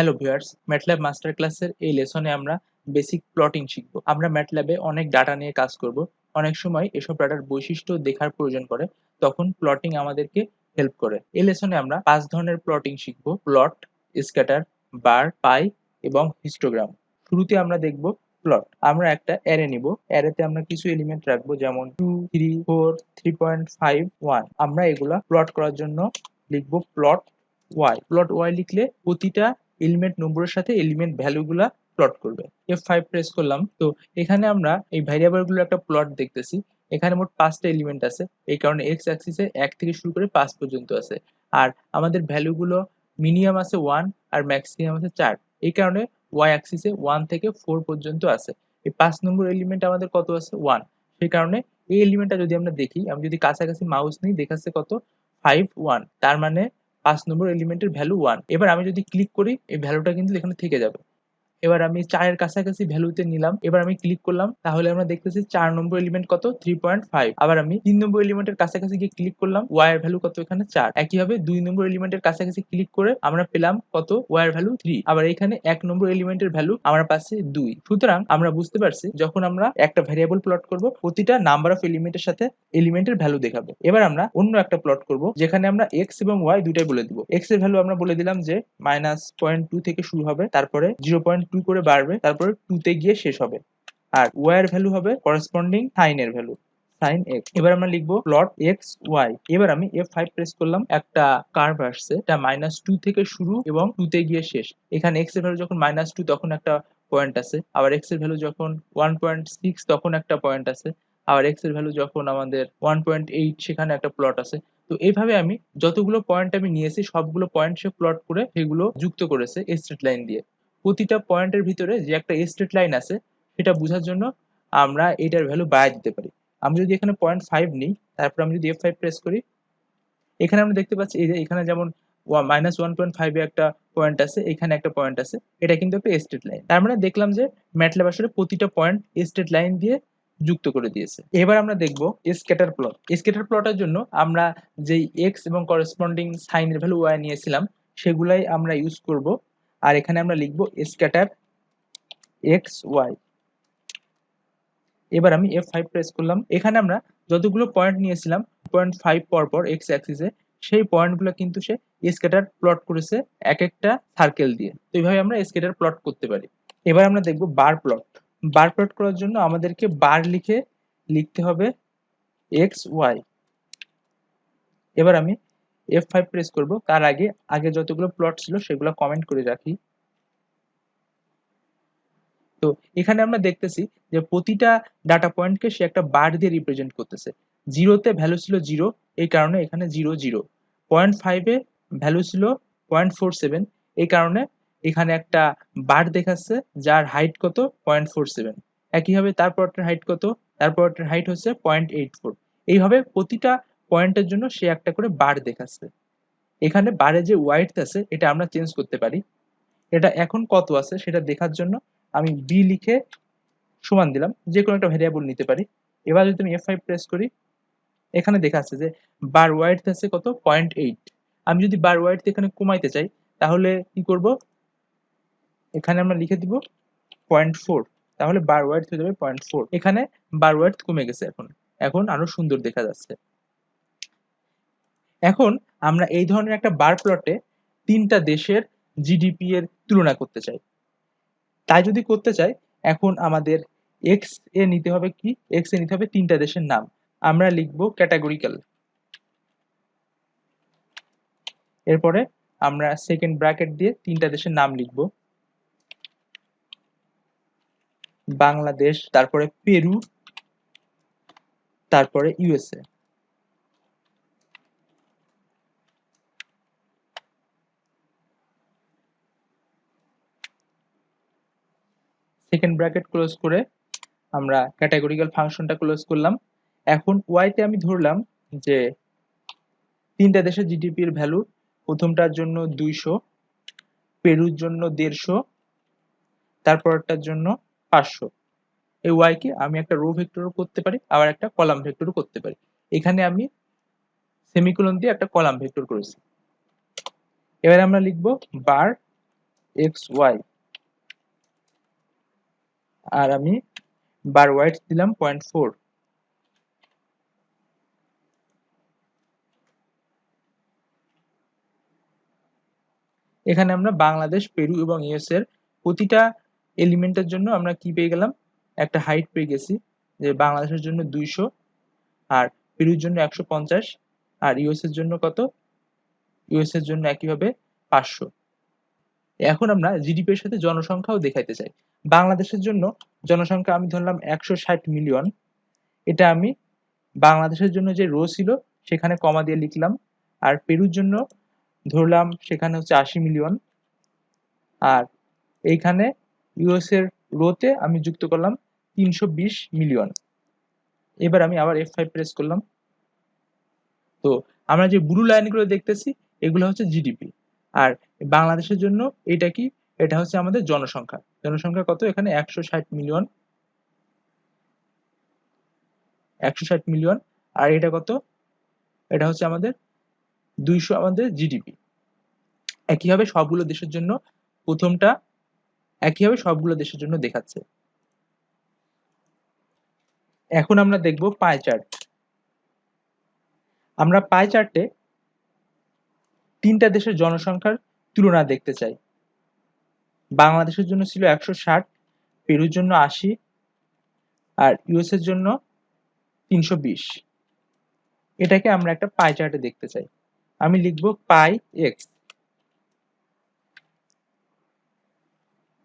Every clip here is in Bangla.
হ্যালো ভিউয়ার্স ম্যাটল্যাব মাস্টার ক্লাসের এই লেসনে আমরা বেসিক প্লটিং শিখব। আমরা ম্যাটল্যাবে অনেক ডাটা নিয়ে কাজ করব। অনেক সময় এসব ডাটার বৈশিষ্ট্য দেখার প্রয়োজন পড়ে, তখন প্লটিং আমাদেরকে হেল্প করে। এই লেসনে আমরা পাঁচ ধরনের প্লটিং শিখব। প্লট স্ক্যাটার বার পাই এবং হিস্টোগ্রাম শুরুতে আমরা দেখব প্লট আমরা একটা অ্যারে নিব। অ্যারেতে আমরা কিছু এলিমেন্ট রাখব, যেমন two three four three point five one আমরা এগুলা প্লট করার জন্য লিখব প্লট ওয়াই প্লট ওয়াই লিখলে প্রতিটা এলিমেন্ট নম্বরের সাথে এলিমেন্ট ভ্যালুগুলা প্লট করবে। এফ ফাইভ প্রেস করলাম, তো এখানে আমরা এই ভ্যারিয়েবলগুলোর একটা প্লট দেখতেছি। এখানে মোট পাঁচটা এলিমেন্ট আছে, এই কারণে এক্স অ্যাক্সিসে এক থেকে শুরু করে পাঁচ পর্যন্ত আছে। আর আমাদের ভ্যালুগুলো মিনিমাম আছে ওয়ান আর ম্যাক্সিমাম আছে চার, এই কারণে ওয়াই অ্যাক্সিসে ওয়ান থেকে ফোর পর্যন্ত আছে। এই পাঁচ নম্বর এলিমেন্ট আমাদের কত আছে? ওয়ান সেই কারণে এই এলিমেন্টটা যদি আমরা দেখি, আমি যদি কাছাকাছি মাউস নিই, দেখাচ্ছে কত? ফাইভ ওয়ান তার মানে পাঁচ নম্বর এলিমেন্টের ভ্যালু ওয়ান এবার আমি যদি ক্লিক করি, এই ভ্যালুটা কিন্তু এখানে থেকে যাবে। এবার আমি চারের কাছাকাছি ভ্যালুতে নিলাম। এবার আমি ক্লিক করলাম, তাহলে আমরা দেখতেছি চার নম্বর এলিমেন্ট কত? থ্রি পয়েন্ট ফাইভ আবার আমি তিন নম্বর এলিমেন্টের কাছাকাছি গিয়ে ক্লিক করলাম ওয়াই এর ভ্যালু কত এখানে? চার। একইভাবে দুই নম্বর এলিমেন্টের কাছাকাছি ক্লিক করে আমরা পেলাম কত? ওয়াই এর ভ্যালু থ্রি আবার এখানে এক নম্বর এলিমেন্টের ভ্যালু আমরা পাশে দুই। সুতরাং আমরা বুঝতে পারছি, যখন আমরা একটা ভ্যারিয়েবল প্লট করব, প্রতিটা নাম্বার অফ এলিমেন্টের সাথে এলিমেন্টের ভ্যালু দেখাবে। এবার আমরা অন্য একটা প্লট করব, যেখানে আমরা এক্স এবং ওয়াই দুটাই বলে দিব। এক্সের ভ্যালু আমরা বলে দিলাম যে মাইনাস পয়েন্ট টু থেকে শুরু হবে, তারপরে জিরো পয়েন্ট টু করে বাড়বে, তারপরে টু তে গিয়ে শেষ হবে। আর ওয়াই এর ভ্যালু হবে করসপন্ডিং সাইন এর ভ্যালু সাইন এক্স এবার আমরা লিখব প্লট এক্স ওয়াই এবার আমি এফ ফাইভ প্রেস করলাম, একটা কার্ভ আসছে, এটা মাইনাস টু থেকে শুরু এবং টু তে গিয়ে শেষ। এখানে এক্সের ভ্যালু যখন মাইনাস টু তখন একটা পয়েন্ট আছে, আবার এক্সের ভ্যালু যখন ওয়ান পয়েন্ট সিক্স তখন একটা পয়েন্ট আছে, আবার এক্সের ভ্যালু যখন আমাদের ওয়ান পয়েন্ট এইট সেখানে একটা প্লট আছে। তো এইভাবে আমি যতগুলো পয়েন্ট আমি নিয়েছি, সবগুলো পয়েন্ট সে প্লট করে সেগুলো যুক্ত করেছে স্ট্রেট লাইন দিয়ে। প্রতিটা পয়েন্টের ভিতরে যে একটা স্ট্রেট লাইন আছে, সেটা বোঝার জন্য আমরা এটার ভ্যালু বাড়ায় দিতে পারি। আমি যদি এখানে পয়েন্ট ফাইভ নিই, তারপর আমি যদি এফ ফাইভ প্রেস করি, এখানে আমরা দেখতে পাচ্ছি এই যে এখানে যেমন মাইনাস ওয়ান পয়েন্ট ফাইভে একটা পয়েন্ট আছে, এখানে একটা পয়েন্ট আছে, এটা কিন্তু একটা স্ট্রেট লাইন তার মানে দেখলাম যে ম্যাটল্যাব আসলে প্রতিটা পয়েন্ট স্ট্রেট লাইন দিয়ে যুক্ত করে দিয়েছে। এবার আমরা দেখব স্কেটার প্লট স্কেটার প্লটের জন্য আমরা যেই এক্স এবং করসপন্ডিং সাইনের ভ্যালু ওয়াই নিয়েছিলাম, সেগুলাই আমরা ইউজ করব আর এখানে আমরা লিখব স্ক্যাটার এক্স ওয়াই এবার আমি এফ ফাইভ প্রেস করলাম। এখানে আমরা যতগুলো পয়েন্ট নিয়েছিলাম পয়েন্ট ফাইভ পর পর এক্স অ্যাক্সিসে সেই পয়েন্টগুলো কিন্তু সে স্কেটার প্লট করেছে এক একটা সার্কেল দিয়ে। তো এইভাবে আমরা স্কেটার প্লট করতে পারি। এবার আমরা দেখব বার প্লট বার প্লট করার জন্য আমাদেরকে বার লিখে লিখতে হবে এক্স ওয়াই এবার আমি এফ ফাইভ প্রেস করব, তার আগে আগে যতগুলো প্লট ছিল সেগুলো কমেন্ট করে রাখি। তো এখানে আমরা দেখতেছি যে প্রতিটা ডাটা পয়েন্টকে সে একটা বার দিয়ে রিপ্রেজেন্ট করতেছে। জিরোতে ভ্যালু ছিল জিরো এই কারণে এখানে জিরো জিরো পয়েন্ট ফাইভে ভ্যালু ছিল পয়েন্ট ফোর সেভেন এই কারণে এখানে একটা বার দেখাচ্ছে যার হাইট কত? পয়েন্ট ফোর সেভেন একইভাবে তারপরটার হাইট কত? তারপরটার হাইট হচ্ছে পয়েন্ট এইট ফোর এইভাবে প্রতিটা পয়েন্টের জন্য সে একটা করে বার দেখাচ্ছে। এখানে বারে যে ওয়াইট আছে, এটা আমরা চেঞ্জ করতে পারি। এটা এখন কত আছে সেটা দেখার জন্য আমি বি লিখে সমান দিলাম যে কোনো একটা ভ্যারিয়েবল নিতে পারি। এবার যদি আমি এফ ফাইভ প্রেস করি, এখানে দেখা আছে যে বার ওয়াইট আছে কত? পয়েন্ট এইট আমি যদি বার ওয়াইট এখানে কমাইতে চাই, তাহলে কি করব? এখানে আমরা লিখে দিব পয়েন্ট ফোর তাহলে বার ওয়াইট হয়ে যাবে পয়েন্ট ফোর এখানে বার ওয়াইট কমে গেছে এখন। এখন আরও সুন্দর দেখা যাচ্ছে। এখন আমরা এই ধরনের একটা বার প্লটে তিনটা দেশের জিডিপি এর তুলনা করতে চাই। তাই যদি করতে চাই, এখন আমাদের এক্স এ নিতে হবে কি? এক্স এ নিতে হবে তিনটা দেশের নাম। আমরা লিখব ক্যাটাগরিক্যাল এরপরে আমরা সেকেন্ড ব্র্যাকেট দিয়ে তিনটা দেশের নাম লিখব। বাংলাদেশ, তারপরে পেরু, তারপরে ইউএসএ সেকেন্ড ব্র্যাকেট ক্লোজ করে আমরা ক্যাটাগরিক্যাল ফাংশনটা ক্লোজ করলাম। এখন ওয়াইতে আমি ধরলাম যে তিনটা দেশের জিডিপির ভ্যালু প্রথমটার জন্য দুইশো, পেরুর জন্য দেড়শো, তারপরটার জন্য পাঁচশো। এই ওয়াইকে আমি একটা রো ভেক্টরও করতে পারি, আবার একটা কলাম ভেক্টরও করতে পারি। এখানে আমি সেমিকোলন দিয়ে একটা কলাম ভেক্টর করেছি। এবার আমরা লিখব বার এক্স ওয়াই আর আমি বার ওয়াইট দিলাম পয়েন্ট ফোর এখানে আমরা বাংলাদেশ, পেরু এবং ইউএস এর প্রতিটা এলিমেন্টের জন্য আমরা কি পেয়ে গেলাম? একটা হাইট পেয়ে গেছি, যে বাংলাদেশের জন্য দুইশো আর পেরুর জন্য একশো পঞ্চাশ আর ইউএস এর জন্য কত? ইউএস এর জন্য একইভাবে পাঁচশো। এখন আমরা জিডিপি এর সাথে জনসংখ্যাও দেখাইতে চাই। বাংলাদেশের জন্য জনসংখ্যা আমি ধরলাম একশো ষাট মিলিয়ন। এটা আমি বাংলাদেশের জন্য যে রো ছিল, সেখানে কমা দিয়ে লিখলাম। আর পেরুর জন্য ধরলাম সেখানে হচ্ছে আশি মিলিয়ন। আর এইখানে ইউএস এর রোতে আমি যুক্ত করলাম তিনশো বিশ মিলিয়ন। এবার আমি আবার এফ ফাইভ প্রেস করলাম। তো আমরা যে ব্লু লাইনগুলো দেখতেছি, এগুলো হচ্ছে জিডিপি আর বাংলাদেশের জন্য এটা কি? এটা হচ্ছে আমাদের জনসংখ্যা। জনসংখ্যা কত? এখানে একশো ষাট মিলিয়ন। একশো ষাট মিলিয়ন। আর এটা কত? এটা হচ্ছে আমাদের দুইশো, আমাদের জিডিপি। একইভাবে সবগুলো দেশের জন্য প্রথমটা একইভাবে সবগুলো দেশের জন্য দেখাচ্ছে। এখন আমরা দেখব পাই চার্ট আমরা পাই চার্টে তিনটা দেশের জনসংখ্যার তুলনা দেখতে চাই। বাংলাদেশের জন্য ছিল একশো ষাট, পেরুর জন্য আশি আর ইউএস এর জন্য তিনশো বিশ। এটাকে আমরা একটা পাই চার্টে দেখতে চাই। আমি লিখব pie x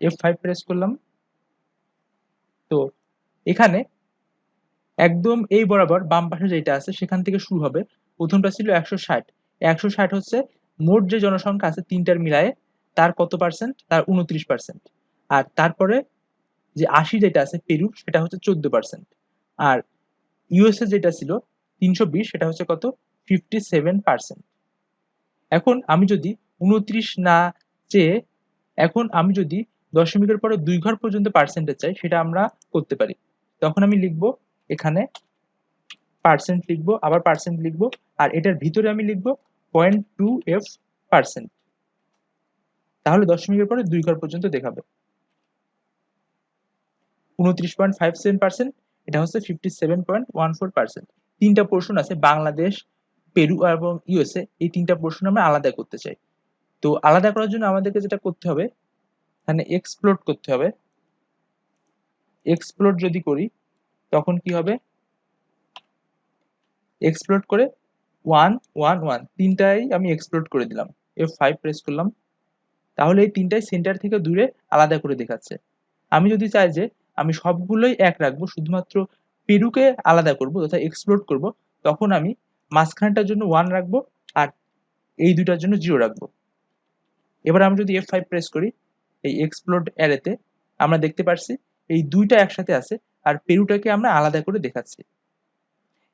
F five press করলাম। তো এখানে একদম এই বরাবর বাম পাশে যেটা আছে সেখান থেকে শুরু হবে। প্রথমটা ছিল একশো ষাট। একশো ষাট হচ্ছে মোট যে জনসংখ্যা আছে তিনটার মিলায়ে তার কত পার্সেন্ট তার উনত্রিশ পার্সেন্ট আর তারপরে যে আশি যেটা আছে পেরু, সেটা হচ্ছে চোদ্দ পার্সেন্ট আর ইউএসএ যেটা ছিল তিনশো বিশ, সেটা হচ্ছে কত? ফিফটি সেভেন পার্সেন্ট এখন আমি যদি উনত্রিশ না চেয়ে এখন আমি যদি দশমিকের পরে দুই ঘর পর্যন্ত পার্সেন্টেজ চাই, সেটা আমরা করতে পারি। তখন আমি লিখব এখানে পার্সেন্ট লিখব, আবার পার্সেন্ট লিখব, আর এটার ভিতরে আমি লিখব পয়েন্ট টু এফ পার্সেন্ট। তাহলে দশমিকের পরে দুই ঘর পর্যন্ত দেখাবে। উনত্রিশ পয়েন্ট ফাইভ সেভেন পার্সেন্ট, এটা হচ্ছে fifty seven point one four percent. তিনটা পোর্শন আছে বাংলাদেশ, পেরু এবং ইউএসএ এই তিনটা পোর্শন আমরা আলাদা করতে চাই। তো আলাদা করার জন্য আমাদেরকে যেটা করতে হবে, এখানে এক্সপ্লোর করতে হবে। এক্সপ্লোর যদি করি, তখন কি হবে? এক্সপ্লোর করে ওয়ান ওয়ান ওয়ান তিনটাই আমি এক্সপ্লোর করে দিলাম। এফ ফাইভ প্রেস করলাম। তাহলে এই তিনটাই সেন্টার থেকে দূরে আলাদা করে দেখাচ্ছে। আমি যদি চাই যে আমি সবগুলোই এক রাখব, শুধুমাত্র পেরুকে আলাদা করব তথা এক্সপ্লোর করব, তখন আমি মাঝখানটার জন্য ওয়ান রাখব আর এই দুটার জন্য জিরো রাখব। এবার আমি যদি এফ ফাইভ প্রেস করি, এই এক্সপ্লোড অ্যারেতে আমরা দেখতে পাচ্ছি এই দুইটা একসাথে আছে আর পেরুটাকে আমরা আলাদা করে দেখাচ্ছি।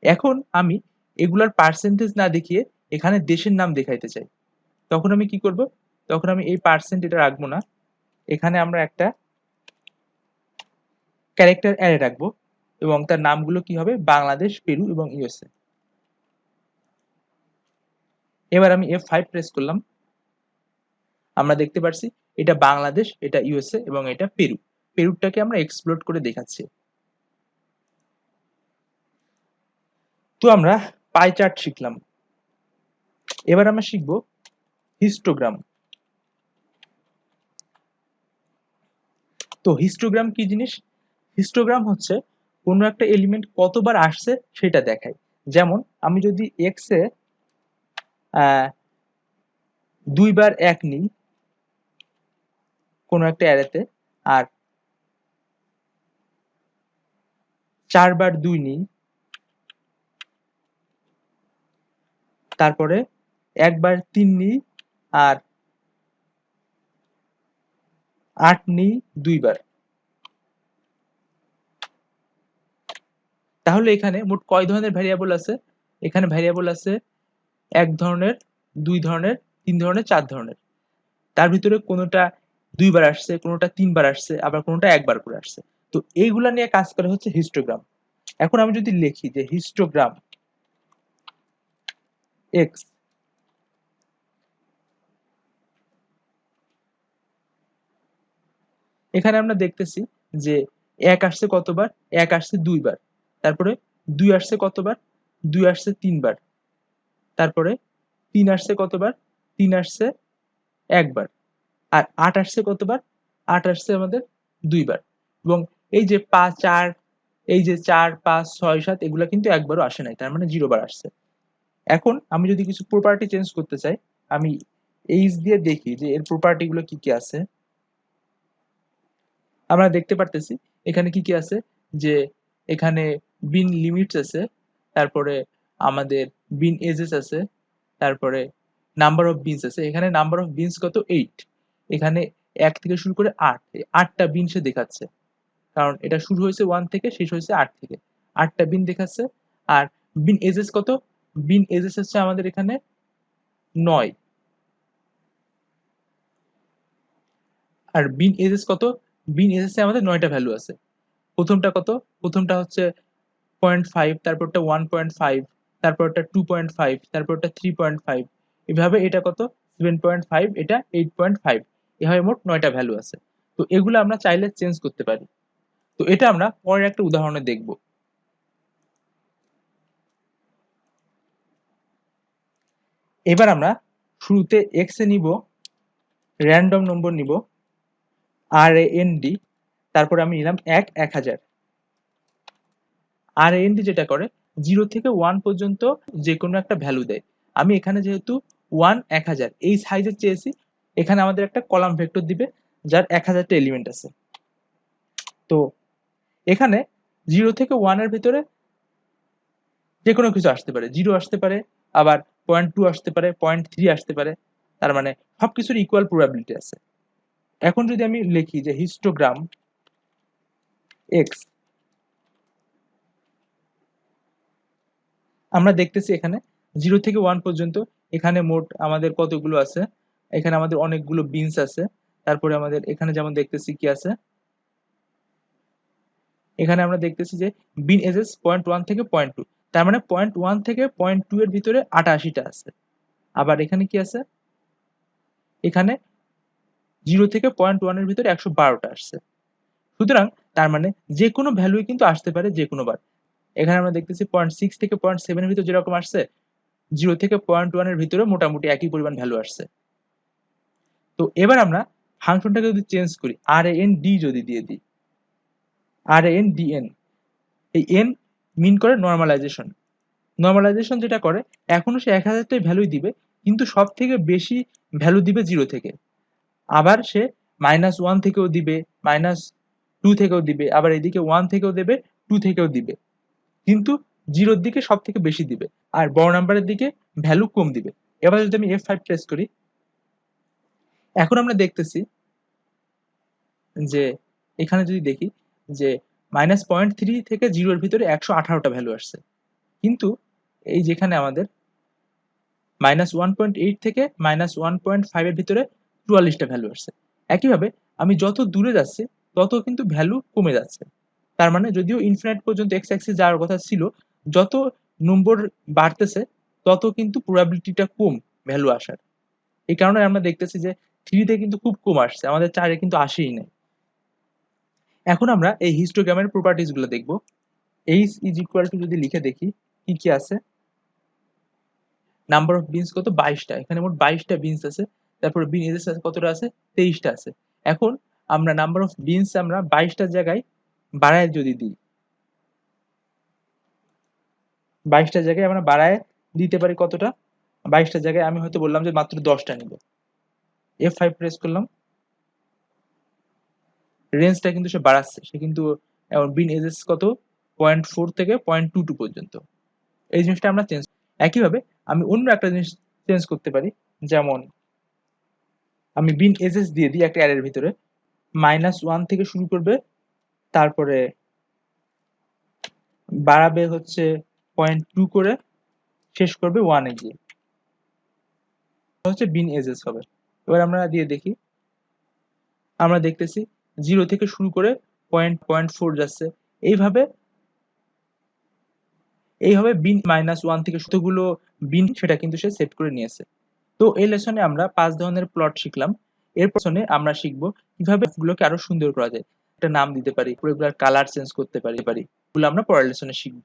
এখন আমি এগুলার পার্সেন্টেজ না দেখিয়ে এখানে দেশের নাম দেখাইতে চাই। তখন আমি কি করব? তখন আমি এই পার্সেন্ট এটা রাখব না। এখানে আমরা একটা ক্যারেক্টার অ্যারে রাখব এবং তার নামগুলো কি হবে? বাংলাদেশ, পেরু এবং ইউএসএ। এবার আমি এফ ফাইভ প্রেস করলাম। আমরা দেখতে পাচ্ছি এটা বাংলাদেশ, এটা ইউএসএ এবং এটা পেরু। পেরুটাকে আমরা এক্সপ্লোর করে দেখাচ্ছি। তো আমরা পাই চার্ট শিখলাম। এবার আমরা শিখব হিস্টোগ্রাম তো হিস্টোগ্রাম কি জিনিস? হিস্টোগ্রাম হচ্ছে কোনো একটা এলিমেন্ট কতবার আসছে সেটা দেখায়। যেমন আমি যদি এক্স এ দুইবার এক নিই কোনো একটা অ্যারেতে আর চারবার দুই নিই তারপরে একবার তিন নিই আর আট নিই দুইবার। তাহলে এখানে মোট কয় ধরনের ভ্যারিয়েবল আছে? এখানে ভ্যারিয়েবল আছে এক ধরনের, দুই ধরনের, তিন ধরনের, চার ধরনের। তার ভিতরে কোনোটা দুইবার আসছে, কোনোটা তিনবার আসছে, আবার কোনোটা একবার করে আসছে। তো এইগুলা নিয়ে কাজ করে হচ্ছে হিস্টোগ্রাম এখন আমি যদি লিখি যে হিস্টোগ্রাম এক্স এখানে আমরা দেখতেছি যে এক আসছে কতবার? এক আসছে দুইবার। তারপরে দুই আসছে কতবার? দুই আসছে তিনবার। তারপরে তিন আসছে কতবার? তিন আসছে একবার। আর আট আসছে কতবার? আট আসছে আমাদের দুইবার। এবং এই যে পাঁচ চার, এই যে চার পাঁচ ছয়, সাত, এগুলো কিন্তু একবারও আসে নাই। তার মানে জিরো বার আসছে। এখন আমি যদি কিছু প্রপার্টি চেঞ্জ করতে চাই, আমি এইচ দিয়ে দেখি যে এর প্রপার্টি গুলো কি কি আছে। আমরা দেখতে পারতেছি, এখানে কি কি আছে? যে এখানে বিন লিমিটস আছে, তারপরে আমাদের বিন এজেস আছে, তারপরে নাম্বার অফ বিনস আছে। এখানে নাম্বার অফ বিনস কত? এইট এখানে এক থেকে শুরু করে আট। আটটা বিন সে দেখাচ্ছে। কারণ এটা শুরু হয়েছে ওয়ান থেকে, শেষ হয়েছে আট থেকে। আটটা বিন দেখাচ্ছে, আর বিন এজেস কত? বিন এজেস হচ্ছে আমাদের এখানে নয়। আর বিন এজেস কত? বিন এজেসে আমাদের নয়টা ভ্যালু আছে। প্রথমটা কত? প্রথমটা হচ্ছে পয়েন্ট ফাইভ তারপরটা ওয়ান পয়েন্ট ফাইভ তারপরটা টু পয়েন্ট ফাইভ তারপরটা থ্রি পয়েন্ট ফাইভ এভাবে এটা কত? সেভেন পয়েন্ট ফাইভ এটা এইট পয়েন্ট ফাইভ এভাবে মোট নয়টা ভ্যালু আছে। তো এগুলো আমরা চাইলে চেঞ্জ করতে পারি। তো এটা আমরা পরের একটা উদাহরণে দেখব। এবার আমরা শুরুতে এক্স এ নিব র্যান্ডম নম্বর নিব আর এন ডি তারপরে আমি নিলাম এক এক হাজার। আর এন ডি যেটা করে জিরো থেকে ওয়ান পর্যন্ত যে কোনো একটা ভ্যালু দেয়। আমি এখানে যেহেতু ওয়ান এক হাজার, এই সাইজের চেয়েছি, এখানে আমাদের একটা কলাম ভেক্টর দিবে, যার এক হাজারটা এলিমেন্ট আছে। তো এখানে জিরো থেকে ওয়ানের ভিতরে যে কোনো কিছু আসতে পারে। জিরো আসতে পারে, আবার পয়েন্ট টু আসতে পারে পয়েন্ট থ্রি আসতে পারে, তার মানে সবকিছুর ইকুয়াল প্রবাবিলিটি আছে। এখন যদি আমি লিখি যে হিস্টোগ্রাম এক্স আমরা দেখতেছি এখানে জিরো থেকে ওয়ান পর্যন্ত এখানে মোট আমাদের কতগুলো আছে? এখানে আমাদের অনেকগুলো বিনস আছে, তারপরে আমাদের এখানে যেমন দেখতেছি কি আছে? এখানে আমরা দেখতেছি যে বিন এজেস পয়েন্ট ওয়ান থেকে পয়েন্ট টু তার মানে পয়েন্ট ওয়ান থেকে পয়েন্ট টু এর ভিতরে আটাশিটা আছে। আবার এখানে কি আছে? এখানে জিরো থেকে পয়েন্ট ওয়ানের ভিতরে একশো বারোটা আসছে। সুতরাং তার মানে যে কোনো ভ্যালুই কিন্তু আসতে পারে যে কোনো বার। এখানে আমরা দেখতেছি পয়েন্ট সিক্স থেকে পয়েন্ট সেভেনের ভিতরে যেরকম আসছে জিরো থেকে পয়েন্ট ওয়ানের ভিতরে মোটামুটি একই পরিমাণ ভ্যালু আসছে। তো এবার আমরা ফাংশনটাকে যদি চেঞ্জ করি আর এন ডি যদি দিয়ে দিই আর এন ডি এন এই এন মিন করে নর্মালাইজেশন নর্মালাইজেশন যেটা করে, এখনও সে এক হাজারটাই ভ্যালুই দিবে, কিন্তু সব থেকে বেশি ভ্যালু দিবে জিরো থেকে। আবার সে মাইনাস ওয়ান থেকেও দিবে মাইনাস টু থেকেও দিবে, আবার এদিকে ওয়ান থেকেও দেবে টু থেকেও দিবে। কিন্তু জিরোর দিকে সব থেকে বেশি দিবে, আর বড় নাম্বারের দিকে ভ্যালু কম দিবে। এবার যদি আমি এফ ফাইভ প্রেস করি, এখন আমরা দেখতেছি যে, এখানে যদি দেখি যে মাইনাস পয়েন্ট থ্রি থেকে জিরোর ভিতরে একশো আঠারোটা ভ্যালু আসছে। কিন্তু এই যেখানে আমাদের মাইনাস ওয়ান পয়েন্ট এইট থেকে মাইনাস ওয়ান পয়েন্ট ফাইভের ভিতরে চুয়াল্লিশটা ভ্যালু আসছে। একইভাবে আমি যত দূরে যাচ্ছি, তত কিন্তু ভ্যালু কমে যাচ্ছে। তার মানে যদিও ইনফিনাইট পর্যন্ত এক্স অ্যাক্সিস যাওয়ার কথা ছিল, যত নম্বর বাড়তেছে, তত কিন্তু প্রবাবিলিটিটা কম ভ্যালু আসার। এই কারণে আমরা দেখতেছি যে থ্রিতে কিন্তু খুব কম আসছে, আমাদের চারে কিন্তু আসেই নাই। এখন আমরা এই হিস্টোগ্রামের প্রপার্টিজগুলো দেখব। এইচ ইজ ইকুয়াল টু যদি লিখে দেখি, কি কি আছে? নাম্বার অফ বিনস কত? বাইশটা। এখানে মোট বাইশটা বিনস আছে। তারপরে বিন এজেস কতটা আছে? তেইশটা আছে। এখন আমরা নাম্বার অফ বিনস আমরা বাইশটার জায়গায় বাড়ায় যদি দিই, বাইশটা জায়গায় আমরা বাড়ায় দিতে পারি কতটা? বাইশটা জায়গায় আমি হয়তো বললাম যে মাত্র দশটা নিব। এফ ফাইভ প্রেস করলাম। রেঞ্জটা কিন্তু সে বাড়াচ্ছে। সে কিন্তু বিন এজেস কত? পয়েন্ট ফোর থেকে পয়েন্ট টু টু পর্যন্ত। এই জিনিসটা আমরা চেঞ্জ একইভাবে আমি অন্য একটা জিনিস চেঞ্জ করতে পারি, যেমন আমি বিন এজেস দিয়ে দিই একটা অ্যারের ভিতরে মাইনাস ওয়ান থেকে শুরু করবে, তারপরে বাড়াবে হচ্ছে পয়েন্ট টু করে, শেষ করবে ওয়ানে গিয়ে। হচ্ছে বিন এজেস হবে। এবার আমরা দিয়ে দেখি। আমরা দেখতেছি জিরো থেকে শুরু করে পয়েন্ট পয়েন্ট ফোর যাচ্ছে। এইভাবে এইভাবে বিন মাইনাস ওয়ান থেকে যতগুলো বিন সেটা কিন্তু সে সেট করে নিয়েছে। তো এই লেসনে আমরা পাঁচ ধরনের প্লট শিখলাম। এর পেছনে আমরা শিখব কীভাবে গুলোকে আরও সুন্দর করা যায়। একটা নাম দিতে পারি পুরো কালার চেঞ্জ করতে পারি পারি আমরা পরের লেসনে শিখব।